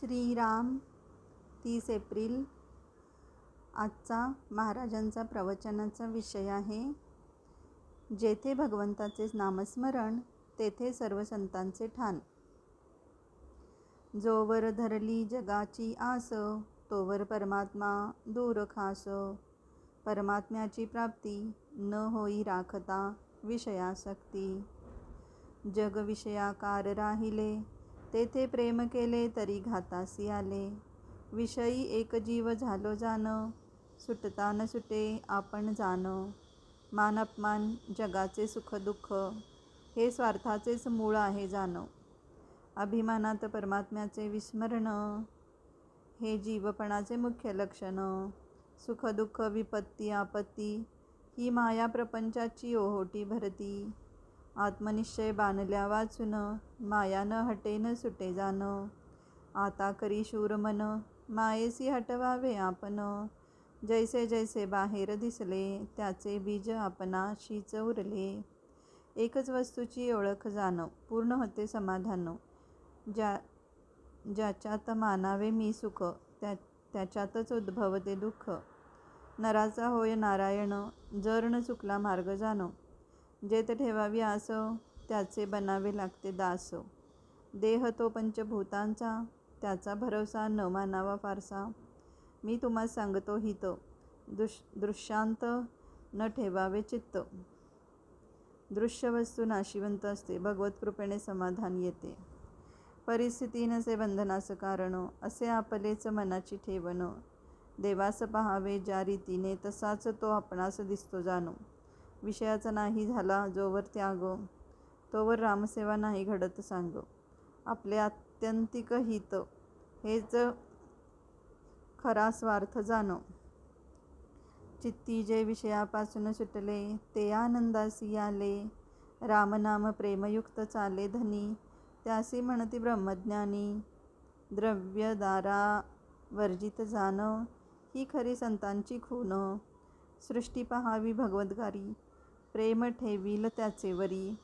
श्रीराम तीस एप्रिल. आजचा महाराजांचा प्रवचनाचा विषय आहे. जेथे भगवंताचे नामस्मरण तेथे सर्व संतांचे ठाण. जोवर धरली जगाची आस तोवर परमात्मा दूर खास. परमात्म्याची प्राप्ती न होई राखता विषयासक्ती. जग विषयाकार राहिले तेथे प्रेम केले तरी घातासी आले. विषयी एक जीव झालो जाण सुटता न सुटे आपण जाण. मान अपमान जगाचे सुख दुःख हे स्वार्थाचेच मूळ आहे जाणं. अभिमानात परमात्म्याचे विस्मरण हे जीवपणाचे मुख्य लक्षण. सुखदुःख विपत्ती आपत्ती ही माया प्रपंचाची ओहोटी भरती. आत्मनिश्चय बांधल्या वाचून माया न हटे न सुटे जाण. आता करी शूर मन मायेसी हटवावे आपण. जैसे जैसे बाहेर दिसले त्याचे बीज आपणाशी उरले. एकच वस्तूची ओळख जाण पूर्ण होते समाधान. ज्या ज्याच्यात मानावे मी सुख त्या त्याच्यातच उद्भवते दुःख. नराचा होय नारायण जर न चुकला मार्ग जाणं. जेत ठेवावी आस त्याचे बनावे लागते दास. देह तो पंचभूतांचा त्याचा भरवसा न मानावा फारसा. मी तुम्हा सांगतो हित दुष दृश्यांत न ठेवावे चित्त. दृश्य वस्तू नाशिवंत असते भगवत कृपेने समाधान येते. परिस्थिती नसे बंधनाचं कारण असे आपलेच मनाची ठेवणं. देवास पहावे ज्या रीतीने तसाच तो आपणास दिसतो जाणो. विषयाचा नाही झाला जोवर त्याग तोवर रामसेवा नाही घडत सांगो. आपले आत्यंतिक हित हेच खरा स्वार्थ जाणो. चित्ती जे विषयापासून सुटले ते आनंदासी आले. रामनाम प्रेमयुक्त चाले धनी त्यासी म्हणती ब्रह्मज्ञानी. द्रव्यदारा वर्जित जाणं ही खरी संतांची खून. सृष्टी पहावी भगवद्गारी प्रेम ठेवील त्याचे वरी.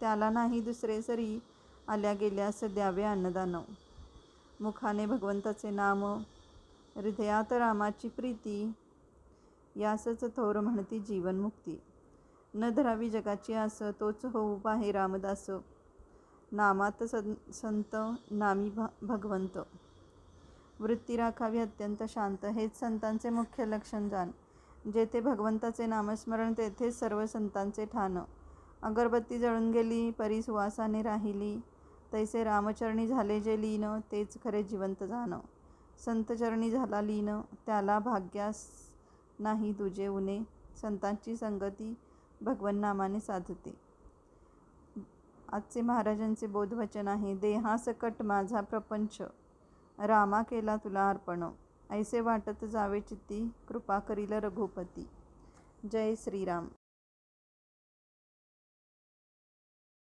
त्याला नाही दुसरे सरी आल्या गेल्यास द्यावे अन्नदान. मुखाने भगवंताचे नाम हृदयात रामाची प्रीती यासच थोर म्हणती जीवनमुक्ती. न धरावी जगाची आस तोच होऊ पाहे रामदास. नामात सं संत नामी भ भगवंत. वृत्ती राखावी अत्यंत शांत हेच संतांचे मुख्य लक्षण जाण. जेथे भगवंताचे नामस्मरण तेथेच सर्व संतांचे ठाण. अगरबत्ती जळून गेली परी सुवासाने राहिली. तैसे रामचरणी झाले जे लीन तेच खरे जिवंत जाण. संतचरणी झाला लीन त्याला भाग्यास नाही तुझे उणे. संतांची संगती भगवन नामाने साधते. आजचे महाराजांचे बोधवचन आहे देहासकट माझा प्रपंच. रामा केला तुला अर्पण. ऐसे वाटत जावे चित्ती कृपा करील रघुपती. जय श्रीराम.